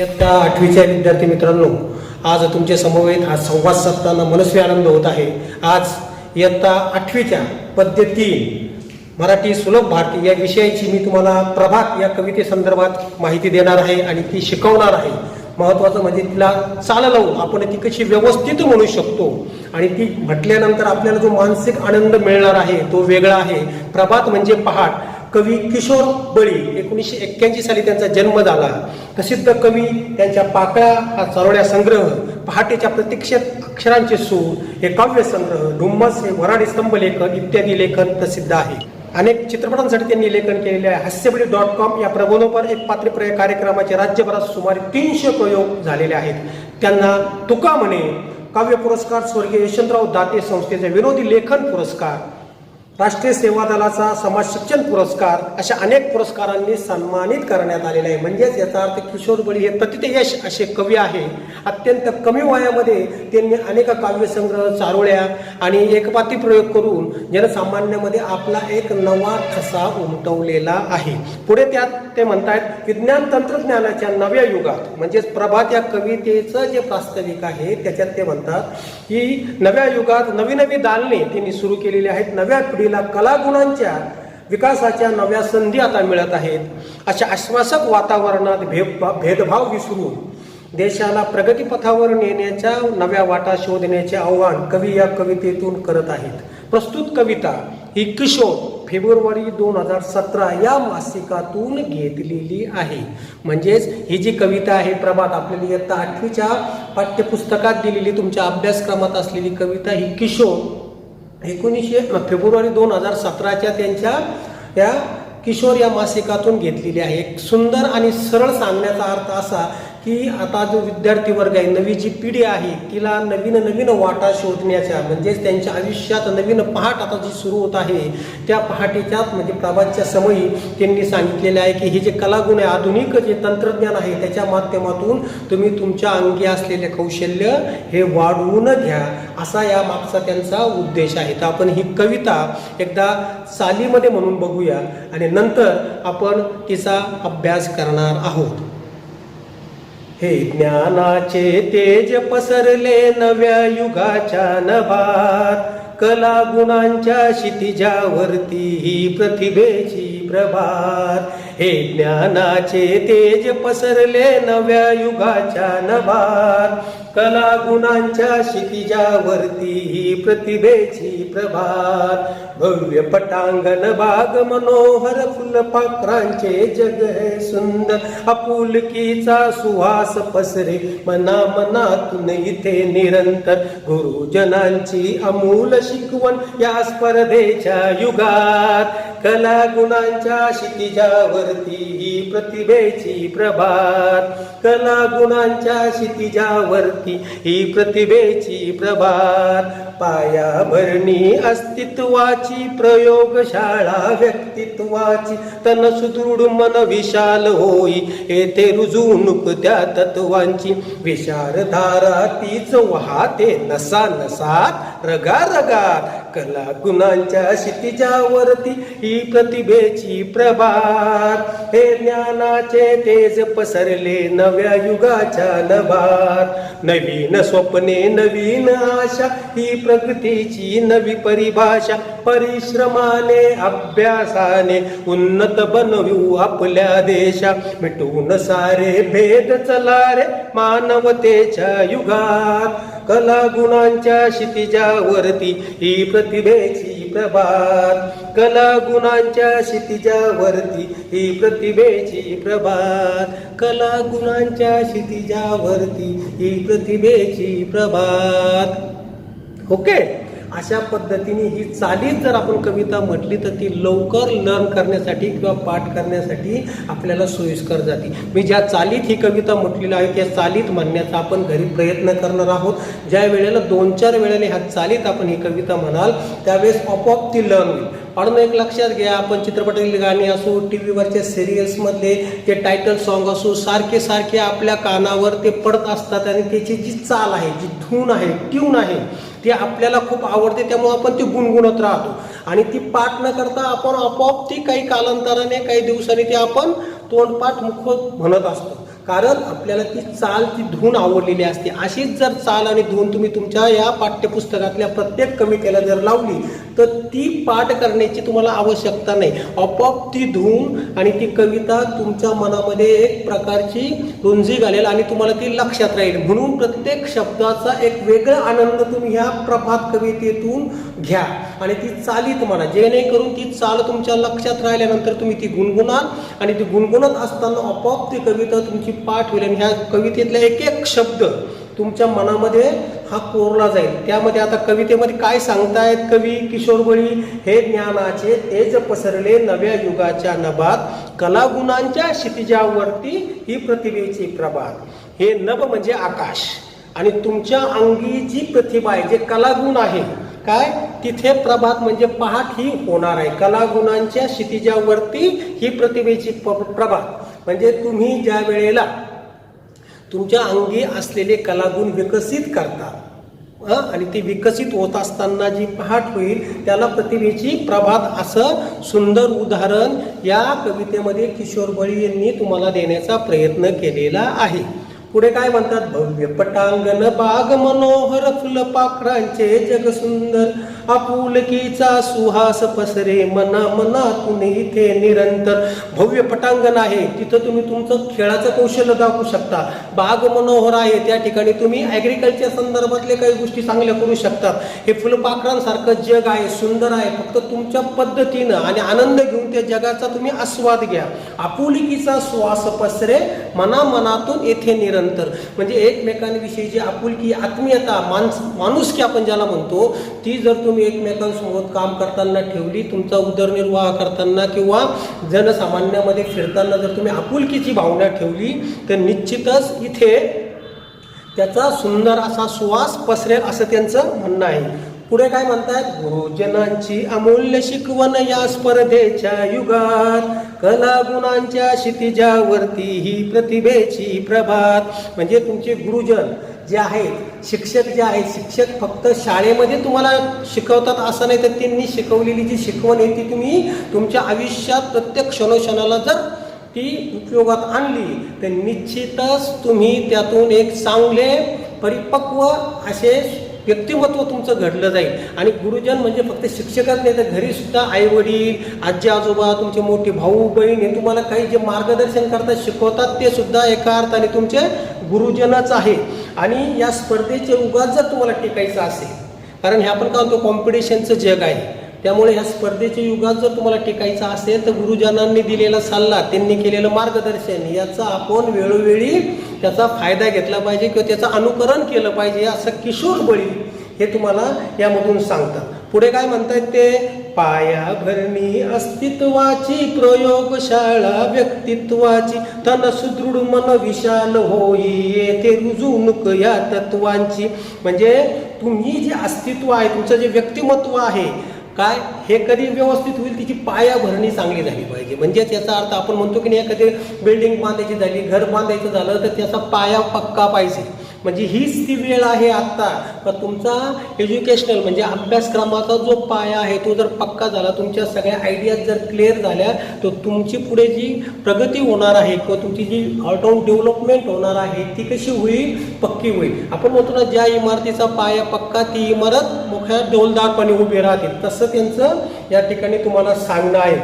इयत्ता आठवीच्या विद्यार्थी मित्रांनो आज तुमच्या समवेत हा संवाद साधताना मनस्वी आनंद होत आहे. आज इयत्ता आठवीच्या पद्धती मराठी सुलभ भारती या विषयाची मी तुम्हाला प्रभात या कवितेसंदर्भात माहिती देणार आहे आणि ती शिकवणार आहे. महत्वाचं म्हणजे तिला चाल लावून आपण ती कशी व्यवस्थित म्हणू शकतो आणि ती म्हटल्यानंतर आपल्याला जो मानसिक आनंद मिळणार आहे तो वेगळा आहे. प्रभात म्हणजे पहाट. कवी किशोर बळी एकोणीसशे एक्क्याऐंशी साली त्यांचा जन्म झाला. प्रसिद्ध कवी त्यांच्या पाकळ्या हा चारोळ्या संग्रह पहाटेच्या प्रतीक्षेत अक्षरांचे सूर हे काव्य संग्रह डुम्मस हे वराडी स्तंभ लेखन इत्यादी लेखन प्रसिद्ध आहे. अनेक चित्रपटांसाठी त्यांनी लेखन केलेले आहे. हास्यबडी डॉट कॉम या प्रबोधोपर एक पात्रिप्रय कार्यक्रमाचे राज्यभरात सुमारे तीनशे प्रयोग झालेले आहेत. त्यांना तुका म्हणे काव्य पुरस्कार स्वर्गीय यशवंतराव दाते संस्थेचे विनोदी लेखन पुरस्कार राष्ट्रीय सेवा दलाचा समाज शिक्षण पुरस्कार अशा अनेक पुरस्कारांनी सन्मानित करण्यात आलेला आहे. म्हणजेच याचा अर्थ किशोर बळी हे प्रतित यश असे कवी आहे. अत्यंत कमी वयामध्ये त्यांनी अनेक काव्यसंग्रह चारोळ्या आणि एकपाती प्रयोग करून जनसामान्यामध्ये आपला एक नवा ठसा उमटवलेला आहे. पुढे त्यात ते म्हणतायत विज्ञान तंत्रज्ञानाच्या नव्या युगात म्हणजेच प्रभात या कवितेचं जे प्रास्ताविक आहे त्याच्यात ते म्हणतात की नव्या युगात नवी नवी दालने त्यांनी सुरू केलेली आहेत. नव्या असलेल्या कलागुणांच्या विकासाच्या नव्या संधी आता मिळत आहेत. अशा आश्वासक वातावरणात भेद भेदभाव विसरून देशाला प्रगतीपथावर नेण्याच्या नव्या वाटा शोधण्याचे आव्हान कवी या कवितेतून करत आहेत. प्रस्तुत कविता ही किशोर फेब्रुवारी दोन हजार सतरा या मासिकातून घेतलेली आहे. म्हणजेच ही जी कविता आहे प्रभात आपल्याला इयत्ता आठवीच्या पाठ्यपुस्तकात दिलेली तुमच्या अभ्यासक्रमात असलेली कविता ही किशोर एकोणीसशे फेब्रुवारी दोन हजार सतराच्या त्यांच्या या किशोर या मासिकातून घेतलेली आहे. एक सुंदर आणि सरळ सांगण्याचा अर्थ असा की आता जो विद्यार्थी वर्ग आहे नवी जी पिढी आहे तिला नवीन नवीन वाटा शोधण्याच्या म्हणजेच त्यांच्या आयुष्यात नवीन पहाट आता जी सुरू होत आहे त्या पहाटेच्याच म्हणजे प्रभातच्या समयी त्यांनी सांगितलेले आहे की हे जे कलागुण आहे आधुनिक जे तंत्रज्ञान आहे त्याच्या माध्यमातून तुम्ही तुमच्या अंगी असलेले कौशल्य हे वाढवून घ्या असा या मागचा त्यांचा उद्देश आहे. तर आपण ही कविता एकदा चालीमध्ये म्हणून बघूया आणि नंतर आपण तिचा अभ्यास करणार आहोत. हे ज्ञानाचे तेज पसरले नव्या युगाच्या नभात. कला गुणांच्या क्षितिजावरती ही प्रतिभेची प्रभात. हे ज्ञानाचे तेज पसरले नव्या युगाच्या नभात. कला गुणांच्या क्षितिजावरती ही प्रतिभेची प्रभात. भव्य पटांगण बाग मनोहर फुलपाखरांचे जग है सुंदर. आपुलकीचा सुहास पसरे मना मनातून इथे निरंतर. गुरुजनांची अमूल शिकवण या स्पर्धेच्या युगात. कला गुणांच्या क्षितिजावरती ही प्रतिभेची प्रभात. कला गुणांच्या क्षितिजावरती ही प्रतिभेची प्रभात. पायाभरणी अस्तित्वाची प्रयोगशाळा व्यक्तित्वाची. तन सुदृढ मन विशाल होई येथे रुजूनुक त्या तत्वांची. विचारधारा तीच वाहते नसा नसात रगा रगात कला गुणांच्या क्षितिजावरती ही प्रतिभेची प्रभात. हे ज्ञानाचे तेज पसरले नव्या युगाच्या नभात. नवीन स्वप्ने नवीन आशा ही प्रकृतीची नवी परिभाषा. परिश्रमाने अभ्यासाने उन्नत बनवू आपल्या देशा मिटून सारे भेद चला रे मानवतेच्या युगात. कला गुणांच्या क्षितिजावरती ही प्रतिभेची प्रभात. कला गुणांच्या क्षितिजावरती ही प्रतिभेची प्रभात. कला गुणांच्या क्षितिजावरती ही प्रतिभेची प्रभात. ओके? अशा पद्धतीने ही चालीत जर आपण कविता म्हटली तर ती लवकर लर्न करण्यासाठी किंवा पाठ करण्यासाठी आपल्याला सोयीस्कर जाते. मी ज्या चालीत ही कविता म्हटलेली आहे त्या चालीत म्हणण्याचा आपण घरी प्रयत्न करणार आहोत. ज्या वेळेला दोन चार वेळेला ह्या चालीत आपण ही कविता म्हणाल त्यावेळेस आपोआप ती लर्न होईल. पण एक लक्षात घ्या आपण चित्रपटातील गाणी असो टी व्हीवरच्या सिरियल्समधले ते टायटल सॉन्ग असो सारखे सारखे आपल्या कानावर ते पडत असतात आणि त्याची जी चाल आहे जी धून आहे ट्यून आहे ती आपल्याला खूप आवडते त्यामुळे आपण ती गुणगुणत राहतो. आणि ती पाठ न करता आपण आपोआप ती काही कालांतराने काही दिवसांनी ती आपण तोंडपाठ मुख म्हणत असतो. कारण आपल्याला ती चाल ती धून आवडलेली असते. अशीच जर चाल आणि धून तुम्ही तुमच्या या पाठ्यपुस्तकातल्या प्रत्येक कवितेला जर लावली तर ती पाठ करण्याची तुम्हाला आवश्यकता नाही. आपोआप ती धुवून आणि ती कविता तुमच्या मनामध्ये एक प्रकारची रुंजी घालेल आणि तुम्हाला ती लक्षात राहील. म्हणून प्रत्येक शब्दाचा एक वेगळा आनंद तुम्ही ह्या प्रभात कवितेतून घ्या. आणि ती चालीत म्हणा. जेणेकरून ती चाल तुमच्या लक्षात राहिल्यानंतर तुम्ही ती गुणगुणाल आणि ती गुणगुणत असताना आपोआप ती कविता तुमची पाठ होईल. आणि ह्या कवितेतला एक एक शब्द तुमच्या मनामध्ये हा कोरला जाईल. त्यामध्ये आता कवितेमध्ये काय सांगतायत कवी किशोरबळी हे ज्ञानाचे तेज पसरले नव्या युगाच्या नभात. कलागुणांच्या क्षितिजावरती ही प्रतिभेची प्रभात. हे नभ म्हणजे आकाश. आणि तुमच्या अंगी जी प्रतिभा आहे जे कलागुण आहे. काय? तिथे प्रभात म्हणजे पहाट ही होणार आहे. कलागुणांच्या क्षितिजावरती ही प्रतिभेची प्रभात. म्हणजे तुम्ही ज्या वेळेला तुमच्या अंगी असलेले कलागुण विकसित करतात. आणि ती विकसित होत असताना जी पहाट होईल त्याला प्रतिभेची प्रभात असं सुंदर उदाहरण या कवितेमध्ये किशोर बळी यांनी तुम्हाला देण्याचा प्रयत्न केलेला आहे. पुढे काय म्हणतात? भव्य पटांगण बाग मनोहर फुलपाखरांचे जग सुंदर. आपुलकीचा सुहास पसरे मना मनातून इथे निरंतर. भव्य पटांगण आहे. तिथं तुम्ही तुमचं खेळाचं कौशल्य दाखवू शकता. बाग मनोहर आहे. त्या ठिकाणी तुम्ही ॲग्रिकल्चर संदर्भातले काही गोष्टी चांगल्या करू शकतात हे फुलपाखरांसारखं जग आहे सुंदर आहे. फक्त तुमच्या पद्धतीनं आणि आनंद घेऊन त्या जगाचा तुम्ही आस्वाद घ्या. आपुलकीचा सुहास पसरे मना मनातून येथे निरंतर. म्हणजे एकमेकांविषयीची आपुलकी आत्मीयता माणस माणुसकी आपण ज्याला म्हणतो ती जर तुम्ही एकमेकांसोबत काम करताना ठेवली तुमचा उदरनिर्वाह करताना किंवा जनसामान्यामध्ये फिरताना जर तुम्ही आपुलकीची भावना ठेवली तर निश्चितच इथे त्याचा सुंदर असा सुवास पसरेल असं त्यांचं म्हणणं आहे. पुढे काय म्हणतायत भोजनांची अमूल्य शिकवण या स्पर्धेच्या युगात. कला गुणांच्या क्षितिजावरती ही प्रतिभेची प्रभात. म्हणजे तुमचे गुरुजन जे आहेत शिक्षक जे आहेत शिक्षक फक्त शाळेमध्ये तुम्हाला शिकवतात असं नाही तर त्यांनी शिकवलेली जी शिकवण आहे ती तुम्ही तुमच्या आयुष्यात प्रत्येक क्षणोक्षणाला जर ती उपयोगात आणली तर निश्चितच तुम्ही त्यातून एक चांगले परिपक्व असे व्यक्तिमत्व तुमचं घडलं जाईल. आणि गुरुजन म्हणजे फक्त शिक्षकच नाही तर घरी सुद्धा आई वडील आजी आजोबा तुमचे मोठे भाऊ बहीण हे तुम्हाला काही जे मार्गदर्शन करतात शिकवतात ते सुद्धा एका अर्थाने तुमचे गुरुजनच आहे. आणि या स्पर्धेचे उगाच जर तुम्हाला टिकायचं असेल. कारण हे आपण काय म्हणतो कॉम्पिटिशनचं जग आहे. त्यामुळे ह्या स्पर्धेच्या युगात जर तुम्हाला टिकायचं असेल तर गुरुजनांनी दिलेला सल्ला त्यांनी केलेलं मार्गदर्शन याचा आपण वेळोवेळी त्याचा फायदा घेतला पाहिजे किंवा त्याचं अनुकरण केलं पाहिजे असं किशोर बळी हे तुम्हाला यामधून सांगतात. पुढे काय म्हणतायत ते? पाया भरणी अस्तित्वाची प्रयोगशाळा व्यक्तित्वाची तन सुदृढ मन विशाल होई येथे रुजूनुक या तत्वांची. म्हणजे तुम्ही जे अस्तित्व आहे तुमचं जे व्यक्तिमत्व आहे काय? हे कधी व्यवस्थित होईल तिची पायाभरणी चांगली झाली पाहिजे. म्हणजेच याचा अर्थ आपण म्हणतो की नाही एखादी बिल्डिंग बांधायची झाली घर बांधायचं झालं तर त्याचा पाया पक्का पाहिजे. म्हणजे हीच ती वेळ आहे आत्ता. का तुमचा एज्युकेशनल म्हणजे अभ्यासक्रमाचा जो पाया आहे तो जर पक्का झाला तुमच्या सगळ्या आयडियाज जर क्लिअर झाल्या तर तुमची पुढे जी प्रगती होणार आहे किंवा तुमची जी ऑलराऊंड डेव्हलपमेंट होणार आहे ती कशी होईल? पक्की होईल. आपण म्हणतो ना ज्या इमारतीचा पाया पक्का ती इमारत मोठ्या डोलदारपणे उभी राहते तसं त्यांचं या ठिकाणी तुम्हाला सांगणं आहे.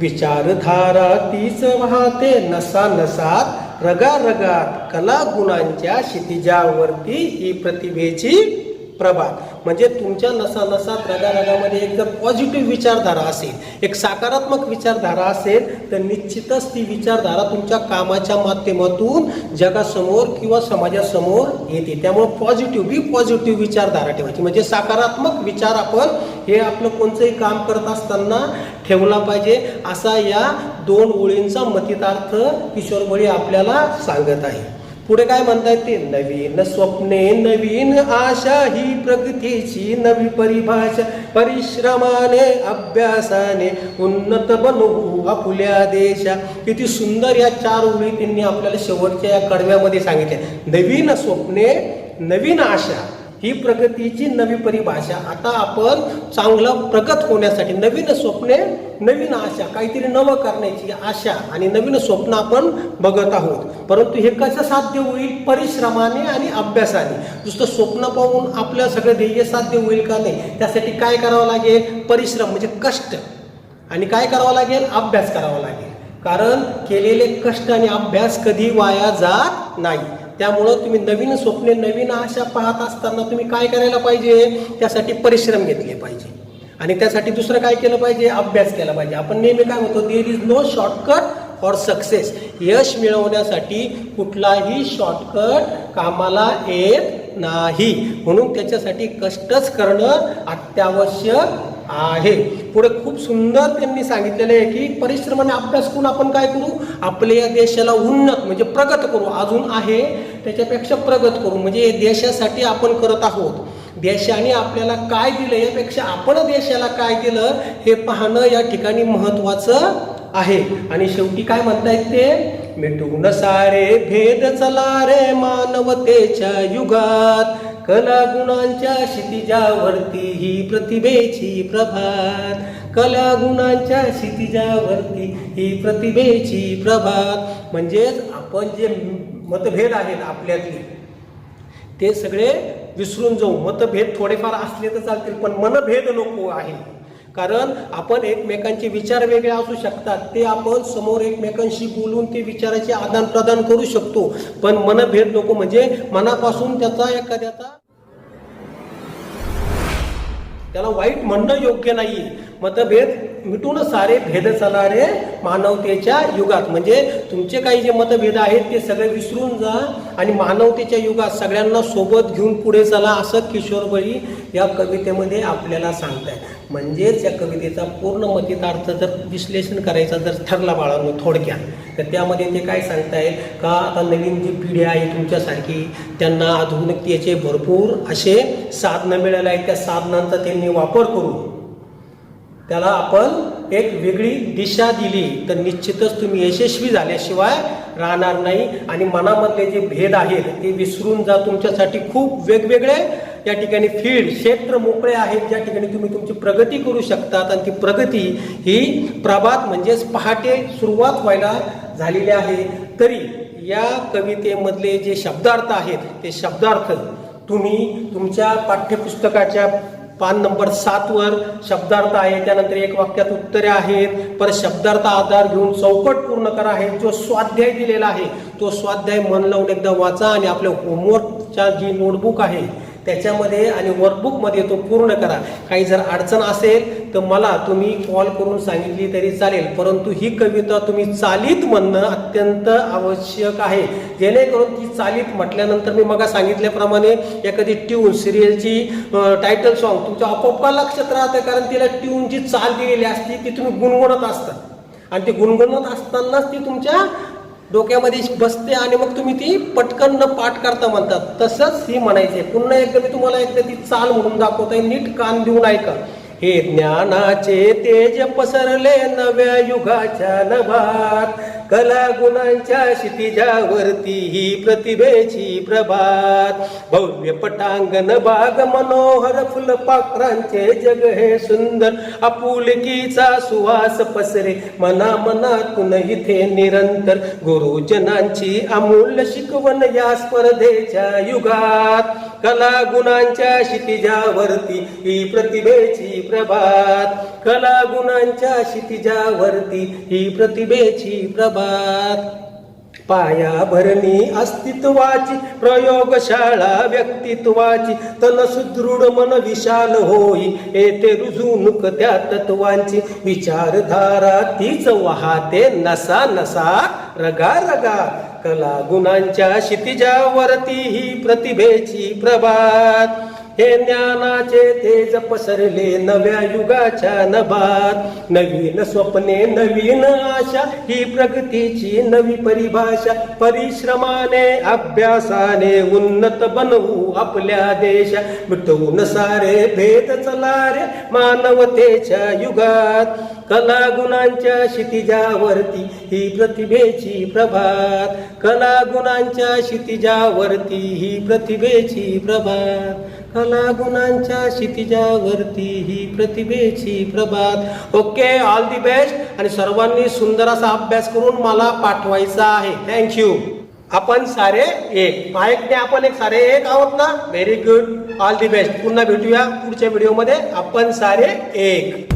विचारधारा तीच वाहते नसा नसात रगारगात कलागुणांच्या कला गुणांच्या क्षितिजावरती ही प्रतिभेची प्रभात म्हणजे तुमच्या नसा नसात रगा रगामध्ये एक जर पॉझिटिव्ह विचारधारा असेल एक सकारात्मक विचारधारा असेल तर निश्चितच ती विचारधारा तुमच्या कामाच्या माध्यमातून जगासमोर किंवा समाजासमोर येते. त्यामुळे पॉझिटिव्ह बी पॉझिटिव्ह विचारधारा ठेवायची. म्हणजे सकारात्मक विचार आपण हे आपलं कोणतंही काम करत असताना ठेवला पाहिजे. असा या दोन ओळींचा मतितार्थ किशोर आपल्याला सांगत आहे. पुढे काय म्हणतायत ते? नवीन स्वप्ने नवीन आशा ही प्रगतीची नवी परिभाषा. परिश्रमाने अभ्यासाने उन्नत बनवू आपुल्या देशा. किती सुंदर या चार ओळी त्यांनी आपल्याला शेवटच्या या कडव्यामध्ये सांगितल्या नवीन स्वप्ने नवीन आशा. ही प्रगतीची नवी परिभाषा. आता आपण चांगलं प्रगत होण्यासाठी नवीन स्वप्ने नवीन आशा काहीतरी नवं करण्याची आशा आणि नवीन स्वप्न आपण बघत आहोत. परंतु हे कसं साध्य होईल? परिश्रमाने आणि अभ्यासाने. नुसतं स्वप्न पाहून आपलं सगळं ध्येय साध्य होईल का नाही? त्यासाठी काय करावं लागेल? परिश्रम म्हणजे कष्ट. आणि काय करावं लागेल? अभ्यास करावा लागेल. कारण केलेले कष्ट आणि अभ्यास कधी वाया जात नाही. त्यामुळं तुम्ही नवीन स्वप्ने नवीन आशा पाहत असताना तुम्ही काय करायला पाहिजे? त्यासाठी परिश्रम घेतले पाहिजे. आणि त्यासाठी दुसरं काय केलं पाहिजे? अभ्यास केला पाहिजे. आपण नेहमी काय म्हणतो there is no shortcut for success यश मिळवण्यासाठी कुठलाही शॉर्टकट कामाला येत नाही. म्हणून त्याच्यासाठी कष्टच करणं अत्यावश्यक आहे. पुढे खूप सुंदर त्यांनी सांगितलेलं आहे की परिश्रमाने अभ्यास करून आपण काय करू? आपल्या या देशाला उन्नत म्हणजे प्रगत करू. अजून आहे त्याच्यापेक्षा प्रगत करू. म्हणजे देशासाठी आपण करत आहोत. देशाने आपल्याला काय दिलं यापेक्षा आपण देशाला काय दिलं हे पाहणं या ठिकाणी महत्वाचं आहे. आणि शेवटी काय म्हणतायत ते? मिटून सारे भेद चला रे मानवतेच्या युगात. कला गुणांच्या क्षितिजावरती ही प्रतिभेची प्रभात. कला गुणांच्या क्षितिजावरती ही प्रतिभेची प्रभात. म्हणजेच आपण जे मतभेद आहेत आपल्यातले ते सगळे विसरून जाऊ. मतभेद थोडेफार असले तर चालतील पण मनभेद नको आहे. कारण आपण एकमेकांचे विचार वेगळे असू शकतात. ते आपण समोर एकमेकांशी बोलून ते विचाराचे आदान प्रदान करू शकतो. पण मनभेद नको म्हणजे मनापासून त्याचा एखाद्याचा त्याला वाईट म्हणणं योग्य नाही मतभेद मिटून सारे भेद चला रे मानवतेच्या युगात. म्हणजे तुमचे काही जे मतभेद आहेत ते सगळे विसरून जा आणि मानवतेच्या युगात सगळ्यांना सोबत घेऊन पुढे चला असं किशोरबळी या कवितेमध्ये आपल्याला सांगताय. म्हणजेच या कवितेचा पूर्ण मतितार्थ जर विश्लेषण करायचा जर ठरला बाळांनो थोडक्यात तर त्यामध्ये ते काय सांगताय का आता नवीन जी पिढी आहे तुमच्यासारखी त्यांना आधुनिकतेचे भरपूर असे साधनं मिळाले आहेत. त्या साधनांचा त्यांनी वापर करून त्याला आपण एक वेगळी दिशा दिली तर निश्चितच तुम्ही यशस्वी झाल्याशिवाय राहणार नाही. आणि मनामधले जे भेद आहेत ते विसरून जा. तुमच्यासाठी खूप वेगवेगळे या ठिकाणी फील्ड क्षेत्र मोकळे आहेत ज्या ठिकाणी तुम्ही तुमची प्रगती करू शकतात. आणि ती प्रगती ही प्रभात म्हणजेच पहाटे सुरुवात व्हायला झालेली आहे. तरी या कवितेमधले जे शब्दार्थ आहेत ते शब्दार्थ तुम्ही तुमच्या पाठ्यपुस्तकाच्या पान नंबर सातवर शब्दार्थ आहे. त्यानंतर एक वाक्यात उत्तरे आहेत. परत शब्दार्थ आधार घेऊन चौकट पूर्ण करा आहे. जो स्वाध्याय दिलेला आहे तो स्वाध्याय मन लावून एकदा वाचा आणि आपल्या होमवर्कच्या जी नोटबुक आहे त्याच्यामध्ये आणि वर्कबुकमध्ये तो पूर्ण करा. काही जर अडचण असेल तर मला तुम्ही कॉल करून सांगितली तरी चालेल. परंतु ही कविता तुम्ही चालीत म्हणणं अत्यंत आवश्यक आहे. जेणेकरून ती चालीत म्हटल्यानंतर मी मग सांगितल्याप्रमाणे एखादी ट्यून सिरियलची टायटल सॉन्ग तुमच्या आपोआप लक्षात राहतं. कारण तिला ट्यूनची चाल दिलेली असते ती तुम्ही गुणगुणत असता. आणि ती गुणगुणत असतानाच ती तुमच्या डोक्यामध्ये बसते आणि मग तुम्ही ती पटकन न पाठ करता म्हणतात. तसंच ही म्हणायचे पुन्हा एकदा मी तुम्हाला एकदा ती चाल म्हणून दाखवतोय. नीट कान देऊन ऐका. हे ज्ञानाचे तेज पसरले नव्या युगाच्या नभात. कला गुणांच्या क्षितिजावरती ही प्रतिभेची प्रभात. भव्य पटांगण बाग मनोहर फुलपाखरांचे जग हे सुंदर. आपुलकीचा सुवास पसरे मना मनातून इथे निरंतर. गुरुजनांची अमूल्य शिकवण या स्पर्धेच्या युगात. कला गुणांच्या क्षितिजावरती ही प्रतिभेची प्रभात. कला गुणांच्या क्षितिजावरती ही प्रतिभेची प्रभात. पाया भरणी अस्तित्वाची प्रयोगशाळा व्यक्तित्वाची तन सुदृढ मन विशाल होई येथे रुजून त्या तत्वांची विचारधारा तीच वाहते नसा नसा रगा रगा. कला गुणांच्या क्षितिजावरती ही प्रतिभेची प्रभात. हे ज्ञानाचे तेज पसरले नव्या युगाच्या नभात. नवीन स्वप्ने नवीन आशा ही प्रगतीची नवी परिभाषा. परिश्रमाने अभ्यासाने उन्नत बनवू आपल्या देशा मिटवून सारे भेद चला रे मानवतेच्या युगात. कला गुणांच्या क्षितिजावरती ही प्रतिभेची प्रभात. कला गुणांच्या क्षितिजावरती ही प्रतिभेची प्रभात. कला गुणांच्या क्षितिजावरती ही प्रतिभेची प्रभात. ओके ऑल दी बेस्ट आणि सर्वांनी सुंदर असा अभ्यास करून मला पाठवायचा आहे. थँक्यू आपण सारे एक. माहिती आपण एक सारे एक आहोत ना? Very good all the best पुन्हा भेटूया पुढच्या व्हिडिओमध्ये आपण सारे एक.